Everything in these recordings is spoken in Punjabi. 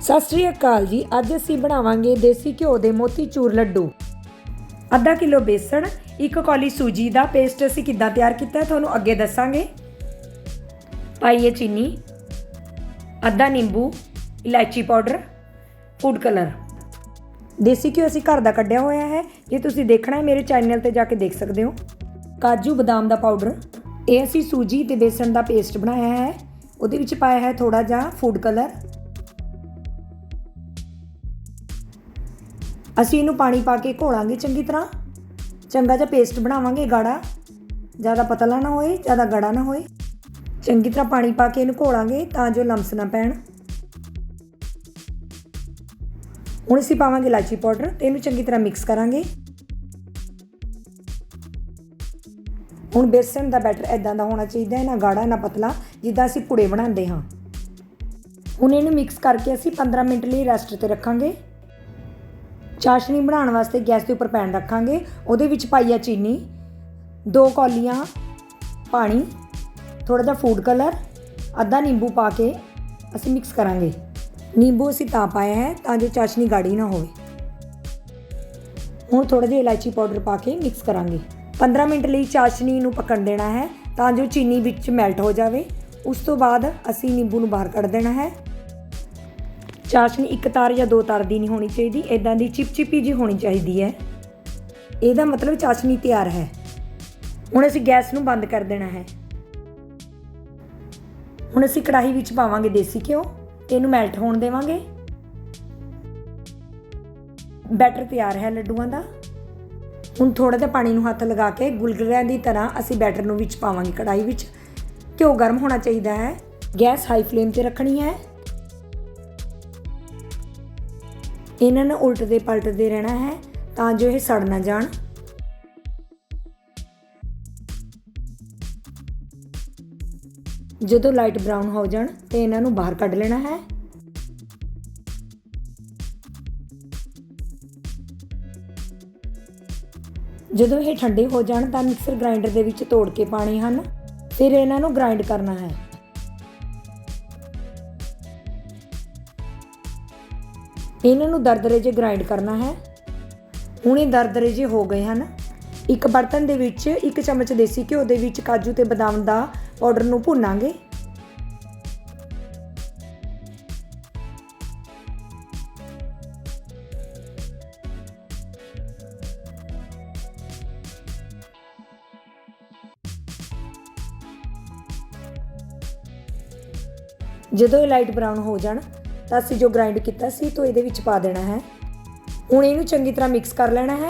ਸਤਿ ਸ੍ਰੀ ਅਕਾਲ ਜੀ। ਅੱਜ ਅਸੀਂ ਬਣਾਵਾਂਗੇ ਦੇਸੀ ਘਿਓ ਦੇ ਮੋਤੀਚੂਰ ਲੱਡੂ। ਅੱਧਾ ਕਿਲੋ ਬੇਸਣ, ਇੱਕ ਕੌਲੀ ਸੂਜੀ ਦਾ ਪੇਸਟ ਅਸੀਂ ਕਿੱਦਾਂ ਤਿਆਰ ਕੀਤਾ ਤੁਹਾਨੂੰ ਅੱਗੇ ਦੱਸਾਂਗੇ। ਪਾਈਏ ਚੀਨੀ, ਅੱਧਾ ਨਿੰਬੂ, ਇਲਾਇਚੀ ਪਾਊਡਰ, ਫੂਡ ਕਲਰ। ਦੇਸੀ ਘਿਓ ਅਸੀਂ ਘਰ ਦਾ ਕੱਢਿਆ ਹੋਇਆ ਹੈ। ਜੇ ਤੁਸੀਂ ਦੇਖਣਾ ਹੈ, ਮੇਰੇ ਚੈਨਲ ਤੇ ਜਾ ਕੇ ਦੇਖ ਸਕਦੇ ਹੋ। ਕਾਜੂ ਬਦਾਮ ਦਾ ਪਾਊਡਰ। ਇਹ ਅਸੀਂ ਸੂਜੀ ਤੇ ਬੇਸਣ ਦਾ ਪੇਸਟ ਬਣਾਇਆ ਹੈ। ਉਹਦੇ ਵਿੱਚ ਪਾਇਆ ਹੈ ਥੋੜਾ ਜਿਹਾ ਫੂਡ ਕਲਰ। ਅਸੀਂ ਇਹਨੂੰ ਪਾਣੀ ਪਾ ਕੇ ਘੋਲਾਂਗੇ ਚੰਗੀ ਤਰ੍ਹਾਂ। ਚੰਗਾ ਜਿਹਾ ਪੇਸਟ ਬਣਾਵਾਂਗੇ ਗਾੜਾ। ਜ਼ਿਆਦਾ ਪਤਲਾ ਨਾ ਹੋਏ, ਜ਼ਿਆਦਾ ਗਾੜਾ ਨਾ ਹੋਏ। ਚੰਗੀ ਤਰ੍ਹਾਂ ਪਾਣੀ ਪਾ ਕੇ ਇਹਨੂੰ ਘੋਲਾਂਗੇ ਤਾਂ ਜੋ ਲੰਮਸ ਨਾ ਪੈਣ। ਹੁਣ ਅਸੀਂ ਪਾਵਾਂਗੇ ਇਲਾਚੀ ਪਾਊਡਰ ਤੇ ਇਹਨੂੰ ਚੰਗੀ ਤਰ੍ਹਾਂ ਮਿਕਸ ਕਰਾਂਗੇ। ਹੁਣ ਬੇਸਣ ਦਾ ਬੈਟਰ ਇਦਾਂ ਦਾ ਹੋਣਾ ਚਾਹੀਦਾ ਹੈ ਨਾ ਗਾੜਾ, ਨਾ ਪਤਲਾ, ਜਿੱਦਾਂ ਅਸੀਂ ਪੁੜੇ ਬਣਾਉਂਦੇ ਹਾਂ। ਹੁਣ ਇਹਨੂੰ ਮਿਕਸ ਕਰਕੇ ਅਸੀਂ 15 ਮਿੰਟ ਲਈ ਰੈਸਟ ਤੇ ਰੱਖਾਂਗੇ। ਚਾਸ਼ਨੀ ਬਣਾਉਣ ਵਾਸਤੇ ਗੈਸ ਦੇ ਉੱਪਰ ਪੈਨ ਰੱਖਾਂਗੇ। ਉਹਦੇ ਵਿੱਚ ਪਾਈ ਆ ਚੀਨੀ, ਦੋ ਕੌਲੀਆਂ ਪਾਣੀ ਥੋੜਾ ਜਿਹਾ ਫੂਡ ਕਲਰ ਅੱਧਾ ਨਿੰਬੂ ਪਾ ਕੇ ਅਸੀਂ ਮਿਕਸ ਕਰਾਂਗੇ। ਨਿੰਬੂ ਅਸੀਂ ਤਾਂ ਪਾਇਆ ਹੈ ਤਾਂ ਜੋ ਚਾਸ਼ਨੀ ਗਾੜੀ ਨਾ ਹੋਵੇ। ਹੁਣ ਥੋੜਾ ਜਿਹਾ ਇਲਾਇਚੀ ਪਾਊਡਰ ਪਾ ਕੇ ਮਿਕਸ ਕਰਾਂਗੇ। 15 ਮਿੰਟ ਲਈ ਚਾਸ਼ਨੀ ਨੂੰ ਪਕਣ ਦੇਣਾ ਹੈ ਤਾਂ ਜੋ ਚੀਨੀ ਵਿੱਚ ਮੈਲਟ ਹੋ ਜਾਵੇ। ਉਸ ਤੋਂ ਬਾਅਦ ਅਸੀਂ ਨਿੰਬੂ ਨੂੰ ਬਾਹਰ ਕੱਢ ਦੇਣਾ ਹੈ। ਚਾਸ਼ਨੀ ਇੱਕ ਤਾਰ ਜਾਂ ਦੋ ਤਾਰ ਦੀ ਨਹੀਂ ਹੋਣੀ ਚਾਹੀਦੀ ਇਦਾਂ ਦੀ ਚਿਪਚਿਪੀ ਜੀ ਹੋਣੀ ਚਾਹੀਦੀ ਹੈ। ਇਹਦਾ ਮਤਲਬ ਚਾਸ਼ਨੀ ਤਿਆਰ ਹੈ। ਹੁਣ ਅਸੀਂ ਗੈਸ ਨੂੰ ਬੰਦ ਕਰ ਦੇਣਾ ਹੈ। ਹੁਣ ਅਸੀਂ ਕੜਾਹੀ ਵਿੱਚ ਪਾਵਾਂਗੇ ਦੇਸੀ ਘਿਓ, ਤੇ ਇਹਨੂੰ ਮੈਲਟ ਹੋਣ ਦੇਵਾਂਗੇ। ਬੈਟਰ ਤਿਆਰ ਹੈ ਲੱਡੂਆਂ ਦਾ। ਹੁਣ ਥੋੜਾ ਜਿਹਾ ਪਾਣੀ ਨੂੰ ਹੱਥ ਲਗਾ ਕੇ ਗੁਲਗੁਲਿਆਂ ਦੀ ਤਰ੍ਹਾਂ ਅਸੀਂ ਬੈਟਰ ਨੂੰ ਵਿੱਚ ਪਾਵਾਂਗੇ ਕੜਾਹੀ ਵਿੱਚ। ਘਿਓ ਗਰਮ ਹੋਣਾ ਚਾਹੀਦਾ ਹੈ। ਗੈਸ ਹਾਈ ਫਲੇਮ ਤੇ ਰੱਖਣੀ ਹੈ। ਇਹਨਾਂ ਨੂੰ ਉਲਟਦੇ ਪਲਟਦੇ ਰਹਿਣਾ ਹੈ ਤਾਂ ਜੋ ਇਹ ਸੜ ਨਾ ਜਾਣ। ਜਦੋਂ ਲਾਈਟ ਬ੍ਰਾਊਨ ਹੋ ਜਾਣ ਤੇ ਇਹਨਾਂ ਨੂੰ ਬਾਹਰ ਕੱਢ ਲੈਣਾ ਹੈ। ਜਦੋਂ ਇਹ ਠੰਡੇ ਹੋ ਜਾਣ ਤਾਂ ਮਿਕਸਰ ਗ੍ਰਾਈਂਡਰ ਦੇ ਵਿੱਚ ਤੋੜ ਕੇ ਪਾਣੇ ਹਨ, ਫਿਰ ਇਹਨਾਂ ਨੂੰ ਗ੍ਰਾਈਂਡ ਕਰਨਾ ਹੈ। ਇਹਨਾਂ ਨੂੰ ਦਰਦਰੇ ਜੇ ਗ੍ਰਾਈਂਡ ਕਰਨਾ ਹੈ। ਹੁਣ ਇਹ ਦਰਦਰੇ ਜੇ ਹੋ ਗਏ ਹਨ। ਇੱਕ ਬਰਤਨ ਦੇ ਵਿੱਚ ਇੱਕ ਚਮਚ ਦੇਸੀ ਘਿਓ ਦੇ ਵਿੱਚ ਕਾਜੂ ਤੇ ਬਦਾਮ ਦਾ ਪਾਊਡਰ ਨੂੰ ਭੁੰਨਾਂਗੇ। ਜਦੋਂ ਇਹ ਲਾਈਟ ਬਰਾਊਨ ਹੋ ਜਾਣ ਤਾਂ ਅਸੀਂ ਜੋ ਗ੍ਰਾਈਂਡ ਕੀਤਾ ਸੀ ਤੋਂ ਇਹਦੇ ਵਿੱਚ ਪਾ ਦੇਣਾ ਹੈ। ਹੁਣ ਇਹਨੂੰ ਚੰਗੀ ਤਰ੍ਹਾਂ ਮਿਕਸ ਕਰ ਲੈਣਾ ਹੈ।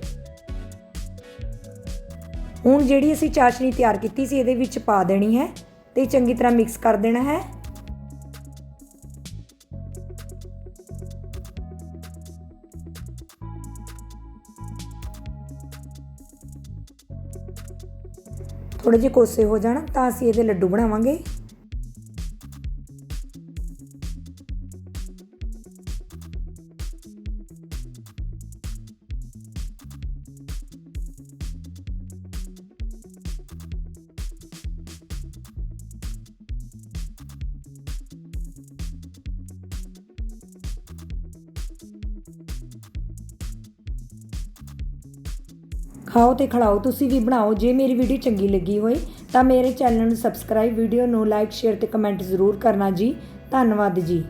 ਹੁਣ ਜਿਹੜੀ ਅਸੀਂ ਚਾਸ਼ਨੀ ਤਿਆਰ ਕੀਤੀ ਸੀ, ਇਹਦੇ ਵਿੱਚ ਪਾ ਦੇਣੀ ਹੈ ਤੇ ਚੰਗੀ ਤਰ੍ਹਾਂ ਮਿਕਸ ਕਰ ਦੇਣਾ ਹੈ। ਥੋੜੇ ਜਿਹੇ ਕੋਸੇ ਹੋ ਜਾਣ ਤਾਂ ਅਸੀਂ ਇਹਦੇ ਲੱਡੂ ਬਣਾਵਾਂਗੇ। ਖਾਓ ਤੇ ਖਿਲਾਓ, ਤੁਸੀਂ ਵੀ ਬਣਾਓ। ਜੇ ਮੇਰੀ ਵੀਡੀਓ ਚੰਗੀ ਲੱਗੀ ਹੋਏ ਤਾਂ ਮੇਰੇ ਚੈਨਲ ਨੂੰ ਸਬਸਕ੍ਰਾਈਬ ਵੀਡੀਓ ਨੂੰ ਲਾਈਕ, ਸ਼ੇਅਰ ਤੇ ਕਮੈਂਟ ਜ਼ਰੂਰ ਕਰਨਾ ਜੀ। ਧੰਨਵਾਦ ਜੀ।